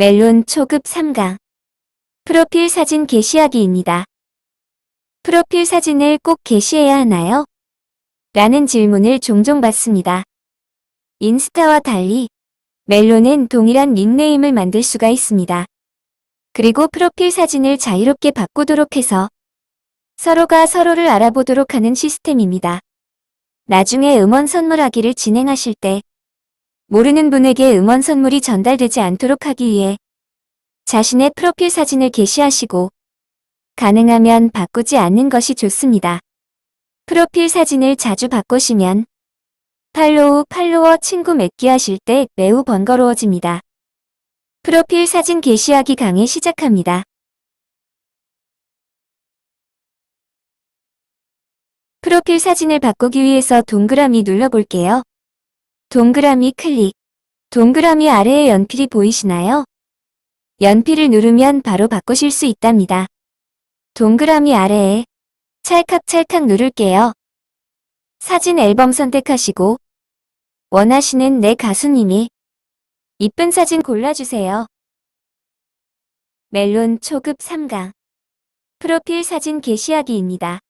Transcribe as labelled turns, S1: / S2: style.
S1: 멜론 초급 3강 프로필 사진 게시하기입니다. 프로필 사진을 꼭 게시해야 하나요? 라는 질문을 종종 받습니다. 인스타와 달리 멜론은 동일한 닉네임을 만들 수가 있습니다. 그리고 프로필 사진을 자유롭게 바꾸도록 해서 서로가 서로를 알아보도록 하는 시스템입니다. 나중에 음원 선물하기를 진행하실 때 모르는 분에게 음원 선물이 전달되지 않도록 하기 위해 자신의 프로필 사진을 게시하시고 가능하면 바꾸지 않는 것이 좋습니다. 프로필 사진을 자주 바꾸시면 팔로우, 팔로워, 친구 맺기 하실 때 매우 번거로워집니다. 프로필 사진 게시하기 강의 시작합니다. 프로필 사진을 바꾸기 위해서 동그라미 눌러볼게요. 동그라미 클릭. 동그라미 아래에 연필이 보이시나요? 연필을 누르면 바로 바꾸실 수 있답니다. 동그라미 아래에 찰칵찰칵 누를게요. 사진 앨범 선택하시고 원하시는 내 가수님이 이쁜 사진 골라주세요. 멜론 초급 3강 프로필 사진 게시하기입니다.